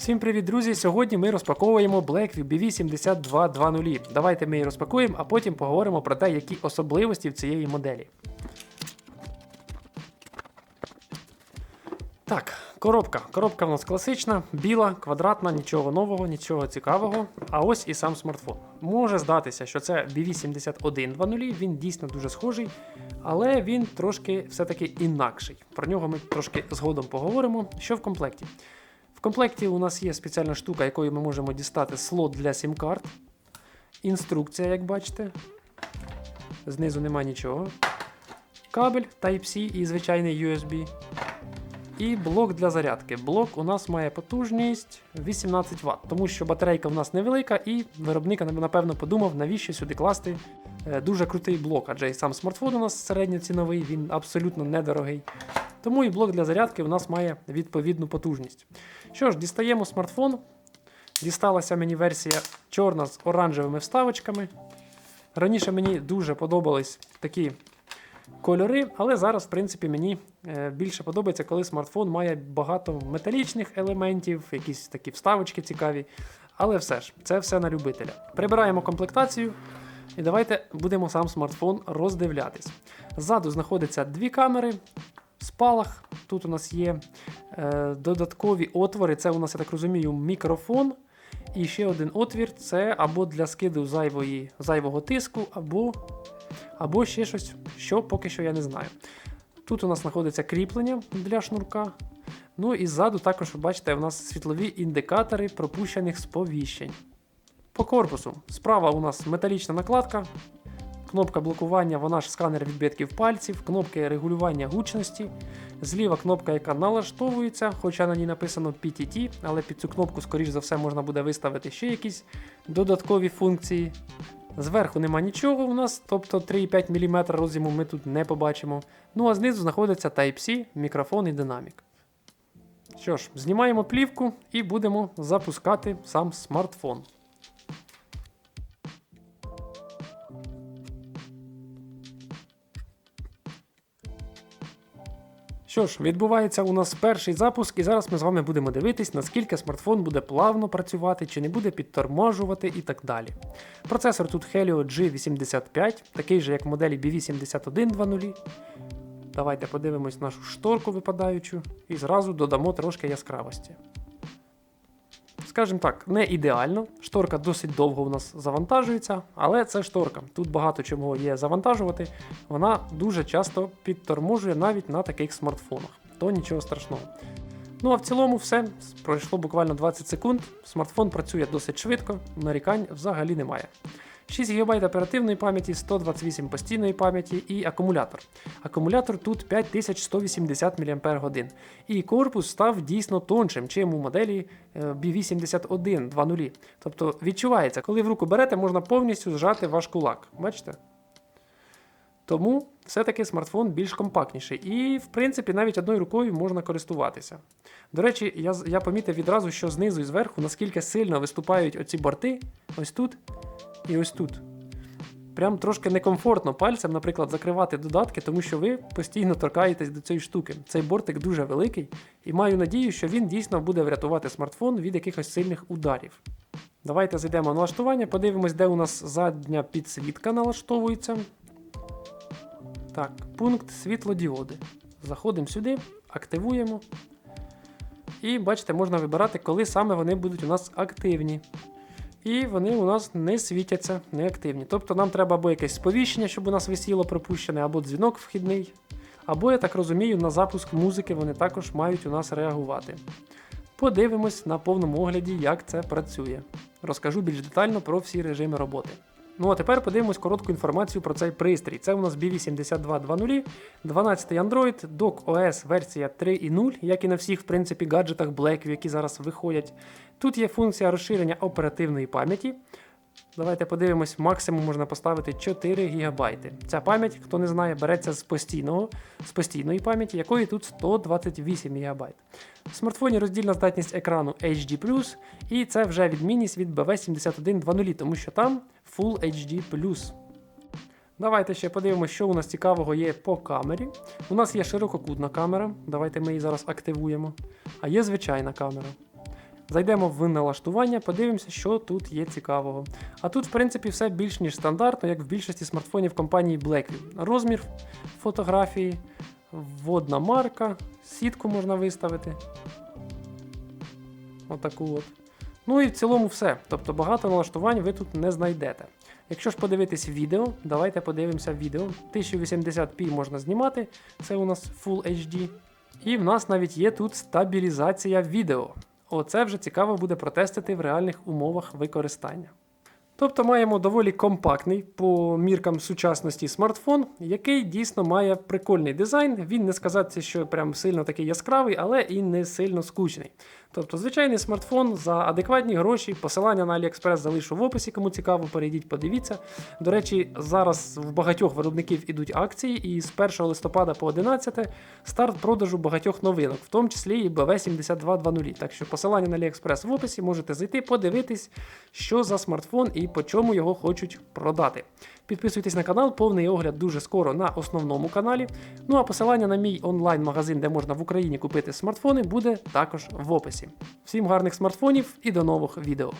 Всім привіт, друзі! Сьогодні ми розпаковуємо Blackview BV7220. Давайте ми її розпакуємо, а потім поговоримо про те, які особливості в цієї моделі. Так, коробка. Коробка в нас класична, біла, квадратна, нічого нового, нічого цікавого. А ось і сам смартфон. Може здатися, що це BV7120, він дійсно дуже схожий, але він трошки все-таки інакший. Про нього ми трошки згодом поговоримо. Що в комплекті? В комплекті у нас є спеціальна штука, якою ми можемо дістати слот для сім-карт. Інструкція, як бачите. Знизу нема нічого. Кабель Type-C і звичайний USB. І блок для зарядки. Блок у нас має потужність 18 Вт, тому що батарейка у нас невелика, і виробник, напевно, подумав, навіщо сюди класти дуже крутий блок, адже і сам смартфон у нас середньоціновий, він абсолютно недорогий. Тому і блок для зарядки у нас має відповідну потужність. Що ж, дістаємо смартфон. Дісталася мені версія чорна з оранжевими вставочками. Раніше мені дуже подобались такі кольори, але зараз, в принципі, мені е, більше подобається, коли смартфон має багато металічних елементів, якісь такі вставочки цікаві. Але все ж, це все на любителя. Прибираємо комплектацію. І давайте будемо сам смартфон роздивлятись. Ззаду знаходяться дві камери, спалах. Тут у нас є е, додаткові отвори. Це у нас, я так розумію, мікрофон. І ще один отвір це або для скиду зайвої, зайвого тиску, або, або ще щось, що поки що я не знаю. Тут у нас знаходиться кріплення для шнурка. Ну і ззаду також ви бачите, у нас світлові індикатори пропущених сповіщень. По корпусу. Справа у нас металічна накладка. Кнопка блокування, вона ж сканер відбитків пальців, кнопки регулювання гучності. Зліва кнопка, яка налаштовується, хоча на ній написано PTT, але під цю кнопку, скоріш за все, можна буде виставити ще якісь додаткові функції. Зверху нема нічого у нас, тобто 3,5 мм роз'єму ми тут не побачимо. Ну а знизу знаходиться Type-C, мікрофон і динамік. Що ж, знімаємо плівку і будемо запускати сам смартфон. Що ж, відбувається у нас перший запуск, і зараз ми з вами будемо дивитись, наскільки смартфон буде плавно працювати, чи не буде підторможувати і так далі. Процесор тут Helio G85, такий же, як в моделі BV7120. Давайте подивимось нашу шторку випадаючу і зразу додамо трошки яскравості. Скажімо так, не ідеально. Шторка досить довго у нас завантажується, але це шторка. Тут багато чого є завантажувати. Вона дуже часто підторможує навіть на таких смартфонах, то нічого страшного. Ну а в цілому все. Пройшло буквально 20 секунд. Смартфон працює досить швидко, нарікань взагалі немає. 6 ГБ оперативної пам'яті, 128 постійної пам'яті і акумулятор. Акумулятор тут 5180 мАч. І корпус став дійсно тоншим, чим у моделі B8120. Тобто відчувається, коли в руку берете, можна повністю зжати ваш кулак. Бачите? Тому все-таки смартфон більш компактніший. І, в принципі, навіть одною рукою можна користуватися. До речі, я я помітив відразу, що знизу і зверху, наскільки сильно виступають оці борти, ось тут і ось тут. Прям трошки некомфортно пальцем, наприклад, закривати додатки, тому що ви постійно торкаєтесь до цієї штуки. Цей бортик дуже великий, і маю надію, що він дійсно буде врятувати смартфон від якихось сильних ударів. Давайте зайдемо на налаштування, подивимось, де у нас задня підсвітка налаштовується. Так, пункт світлодіоди. Заходимо сюди, активуємо. І бачите, можна вибирати, коли саме вони будуть у нас активні. І вони у нас не світяться, не активні. Тобто нам треба або якесь сповіщення, щоб у нас висіло пропущене, або дзвінок вхідний. Або, я так розумію, на запуск музики вони також мають у нас реагувати. Подивимось на повному огляді, як це працює. Розкажу більш детально про всі режими роботи. Ну а тепер подивимось коротку інформацію про цей пристрій. Це у нас BV7220, 12 Android, Dock OS версія 3.0, як і на всіх, в принципі, гаджетах Blackview, які зараз виходять. Тут є функція розширення оперативної пам'яті. Давайте подивимось, максимум можна поставити 4 ГБ. Ця пам'ять, хто не знає, береться з постійного, з постійної пам'яті, якої тут 128 ГБ. В смартфоні роздільна здатність екрану HD, і це вже відмінність від BV7120, тому що там Full HD. Давайте ще подивимося, що у нас цікавого є по камері. У нас є ширококутна камера, давайте ми її зараз активуємо. А є звичайна камера. Зайдемо в налаштування, подивимося, що тут є цікавого. А тут, в принципі, все більш ніж стандартно, як в більшості смартфонів компанії Blackview. Розмір фотографії, вводна марка, сітку можна виставити. Отаку от. Ну і в цілому все. Тобто багато налаштувань ви тут не знайдете. Якщо ж подивитись відео, давайте подивимося відео. 1080p можна знімати, це у нас Full HD. І в нас навіть є тут стабілізація відео. Оце вже цікаво буде протестити в реальних умовах використання. Тобто маємо доволі компактний по міркам сучасності смартфон, який дійсно має прикольний дизайн. Він не сказати, що прям сильно такий яскравий, але і не сильно скучний. Тобто, звичайний смартфон за адекватні гроші. Посилання на AliExpress залишу в описі, кому цікаво, перейдіть, подивіться. До речі, зараз в багатьох виробників ідуть акції, і з 1 листопада по 11 старт продажу багатьох новинок, в тому числі і BV 7220. Так що посилання на AliExpress в описі можете зайти, подивитись, що за смартфон і по чому його хочуть продати. Підписуйтесь на канал, повний огляд дуже скоро на основному каналі. Ну а посилання на мій онлайн-магазин, де можна в Україні купити смартфони, буде також в описі. Всім гарних смартфонів і до нових відео.